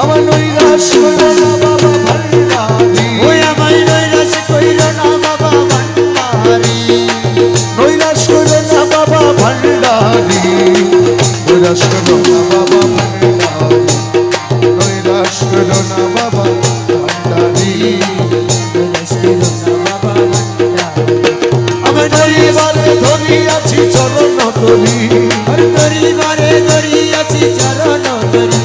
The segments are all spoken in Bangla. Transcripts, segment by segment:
আমার নৈরাশ করো না বাবা ভান্ডারি ওই আমায় নৈরাশ কইল না বাবা ভান্ডারি নৈরাশ করো না বাবা ভান্ডারি নৈরাশ করো না বাবা ভান্ডারি নৈরাশ করো না বাবা ভান্ডারি নৈরাশ কইল না বাবা ভান্ডারি আমি ধরিবারে ধরি আছি চরণ ধরি আর দরিবারে দরিয়াছি চরণ ধরি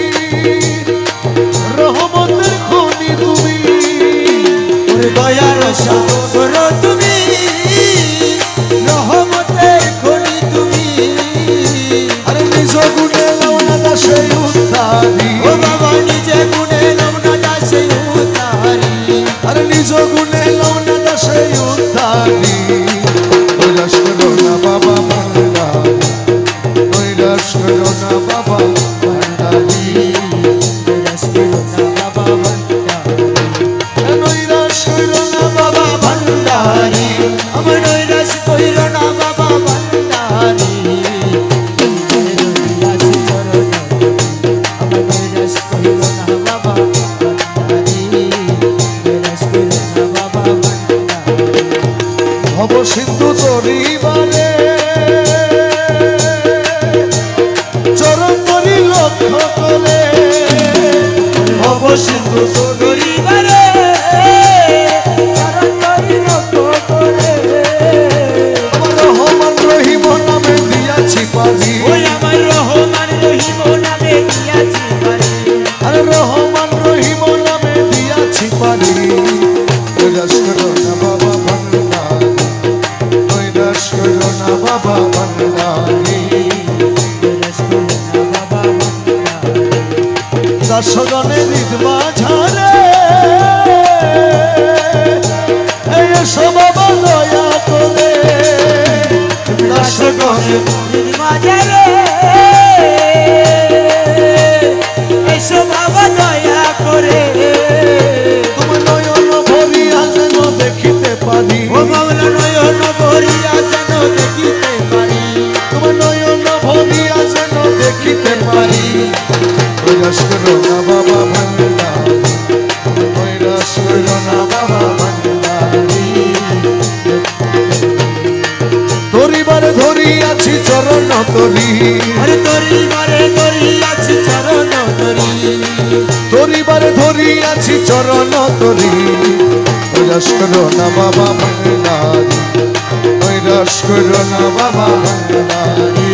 你。সিন্ধু তরিবারে চরণ তরি লক্ষ্য করে। ভব সিন্ধু গরিবারে দাসগণে রিদমা ঝারে এসো বাবা দয়া করে। দাসগণে কৈলাস করো না বাবা ভান্ডারি কৈলাস করো না বাবা ভান্ডারি ধরিবারে ধরিয়াছি চরণ তরি আরে তরি মারে তরি আছি চরণ তরি ধরিবারে ধরিয়াছি চরণ তরি কৈলাস করো না বাবা ভান্ডারি কৈলাস করো না বাবা ভান্ডারি